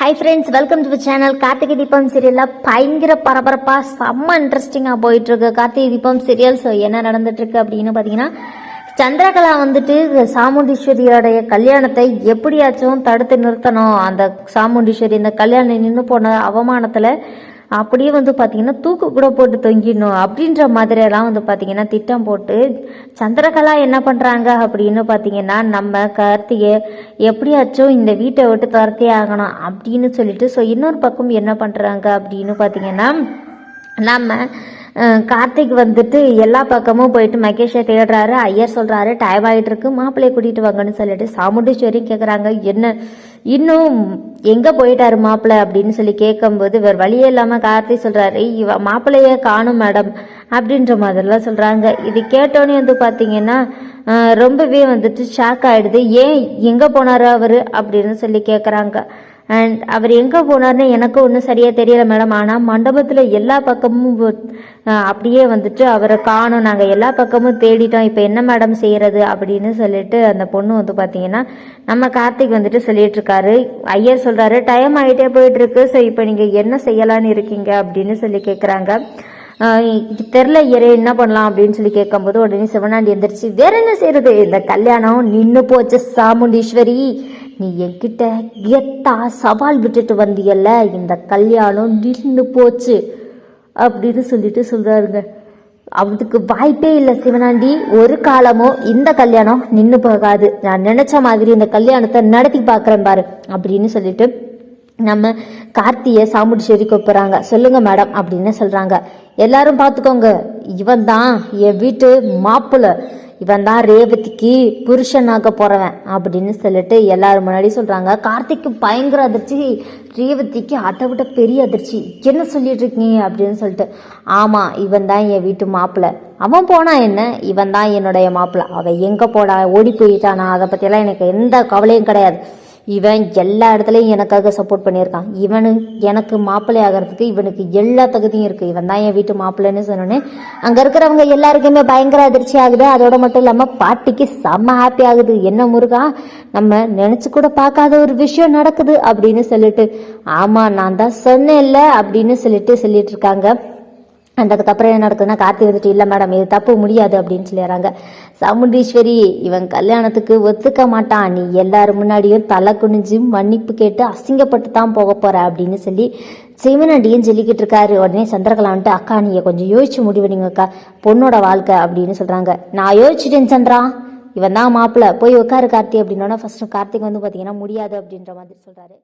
Hi friends welcome to channel Karthigai Deepam சீரியலில் பயங்கர பரபரப்பாக செம்ம இன்ட்ரெஸ்டிங்காக போயிட்டுருக்கு. கார்த்திகை தீபம் சீரியல் ஸோ என்ன நடந்துட்டுருக்கு அப்படின்னு பார்த்தீங்கன்னா சந்திரகலா வந்துட்டு சாமுண்டீஸ்வரியோடைய கல்யாணத்தை எப்படியாச்சும் தடுத்து நிறுத்தணும். அந்த சாமுண்டீஸ்வரி இந்த கல்யாணம் நின்று போன அவமானத்தில் அப்படியே வந்து பார்த்திங்கன்னா தூக்கு கூட போட்டு தொங்கிடணும். அப்படின்ற மாதிரியெல்லாம் வந்து பார்த்திங்கன்னா திட்டம் போட்டு சந்திரகலா என்ன பண்ணுறாங்க அப்படின்னு பார்த்தீங்கன்னா நம்ம கார்த்திகை எப்படியாச்சும் இந்த வீட்டை விட்டு துரத்தி ஆகணும் அப்படின்னு சொல்லிட்டு ஸோ இன்னொரு பக்கம் என்ன பண்ணுறாங்க அப்படின்னு பார்த்தீங்கன்னா நம்ம கார்த்திக் வந்துட்டு எல்லா பக்கமும் போயிட்டு மகேஷை தேடுறாரு. ஐயர் சொல்றாரு டைம் ஆகிட்டு இருக்கு மாப்பிள்ளையை கூட்டிட்டு வாங்கன்னு சொல்லிட்டு சாமுண்டீஸ்வரியும் கேட்குறாங்க என்ன இன்னும் எங்க போயிட்டாரு மாப்பிள்ளை? அப்படின்னு சொல்லி கேட்கும்போது வேற வழியே இல்லாம கார்த்திக் சொல்றாரு இவ மாப்பிள்ளைய காணும் மேடம் அப்படின்ற மாதிரிலாம் சொல்றாங்க. இது கேட்டோன்னே வந்து பாத்தீங்கன்னா ரொம்பவே வந்துட்டு ஷாக் ஆயிடுது. ஏன் எங்க போனாரு அவரு? அப்படின்னு சொல்லி கேட்குறாங்க அண்ட் அவர் எங்கே போனார்னு எனக்கும் ஒன்றும் சரியாக தெரியல மேடம். ஆனால் மண்டபத்தில் எல்லா பக்கமும் அப்படியே வந்துட்டு அவரை காணும். நாங்கள் எல்லா பக்கமும் தேடிட்டோம். இப்போ என்ன மேடம் செய்கிறது அப்படின்னு சொல்லிட்டு அந்த பொண்ணு வந்து பார்த்தீங்கன்னா நம்ம கார்த்திக் வந்துட்டு சொல்லிட்டு ஐயர் சொல்கிறாரு டைம் ஆகிட்டே போயிட்டுருக்கு. ஸோ இப்போ நீங்கள் என்ன செய்யலான்னு இருக்கீங்க? அப்படின்னு சொல்லி கேட்குறாங்க தெரில ஐயரே என்ன பண்ணலாம் அப்படின்னு சொல்லி கேட்கும்போது உடனே சிவனாண்டி எந்திரிச்சு வேற என்ன செய்யறது? இந்த கல்யாணம் நின்று போச்சு சாமுண்டீஸ்வரி. நீ என்கிட்ட கெத்தா சவால் விட்டுட்டு வந்தியல்ல? இந்த கல்யாணம் நின்று போச்சு அப்படின்னு சொல்லிட்டு சொல்கிறாருங்க அதுக்கு வாய்ப்பே இல்லை சிவனாண்டி. ஒரு காலமும் இந்த கல்யாணம் நின்று போகாது. நான் நினச்ச மாதிரி இந்த கல்யாணத்தை நடத்தி பார்க்குறேன் பாரு அப்படின்னு சொல்லிட்டு நம்ம கார்த்தியை சாமுடிச்சேரி கூப்பிட்றாங்க. சொல்லுங்க மேடம் அப்படின்னு சொல்கிறாங்க எல்லாரும் பார்த்துக்கோங்க. இவன் தான் என் வீட்டு மாப்பிள்ளை. இவன் தான் ரேவதிக்கு புருஷனாக போறவன் அப்படின்னு சொல்லிட்டு எல்லாரும் முன்னாடி சொல்கிறாங்க கார்த்திக்கு பயங்கர அதிர்ச்சி. ரேவதிக்கு அதை விட பெரிய அதிர்ச்சி. என்ன சொல்லிட்டு இருக்கீங்க அப்படின்னு சொல்லிட்டு. ஆமாம் இவன் தான் என் வீட்டு மாப்பிள்ளை அவன் போனா என்ன? இவன் தான் என்னுடைய மாப்பிள்ளை அவன் எங்கே போடா? ஓடி போயிட்டானா? அதை பற்றியெல்லாம் எனக்கு எந்த கவலையும் கிடையாது. இவன் எல்லா இடத்துலையும் எனக்காக சப்போர்ட் பண்ணியிருக்கான். இவனு எனக்கு மாப்பிள்ளை ஆகிறதுக்கு இவனுக்கு எல்லா தகுதியும் இருக்கு. இவன் தான் என் வீட்டு மாப்பிள்ளைன்னு சொன்னோன்னே அங்கே இருக்கிறவங்க எல்லாருக்குமே பயங்கர அதிர்ச்சி ஆகுது. அதோட மட்டும் இல்லாமல் பாட்டிக்கு செம்ம ஹாப்பி ஆகுது. என்ன முருகா நம்ம நினச்சி கூட பார்க்காத ஒரு விஷயம் நடக்குது அப்படின்னு சொல்லிட்டு ஆமாம் நான் தான் சொன்னேன்ல அப்படின்னு சொல்லிட்டு சொல்லிட்டு இருக்காங்க. அண்ட் அதுக்கப்புறம் என்ன நடக்குதுன்னா கார்த்தி வந்துட்டு இல்லை மேடம் இது தப்பு முடியாது அப்படின்னு சொல்லிடுறாங்க. சாமுண்டீஸ்வரி இவன் கல்யாணத்துக்கு ஒத்துக்க மாட்டான். நீ எல்லாரும் முன்னாடியும் தலை குனிஞ்சு மன்னிப்பு கேட்டு அசிங்கப்பட்டு தான் போக போற அப்படின்னு சொல்லி சிவனடியும் சொல்லிக்கிட்டு இருக்காரு. உடனே சந்திரகலா வந்துட்டு அக்கா நீங்க கொஞ்சம் யோசிச்சு முடிவெடுங்கக்கா பொண்ணோட வாழ்க்கை அப்படின்னு சொல்றாங்க. நான் யோசிச்சுட்டேன் சந்திரா. இவன் தான் மாப்பிள்ள போய் உட்காரு கார்த்தி அப்படின்னோட ஃபர்ஸ்ட் கார்த்திக் வந்து பாத்தீங்கன்னா முடியாது அப்படின்ற மாதிரி சொல்றாரு.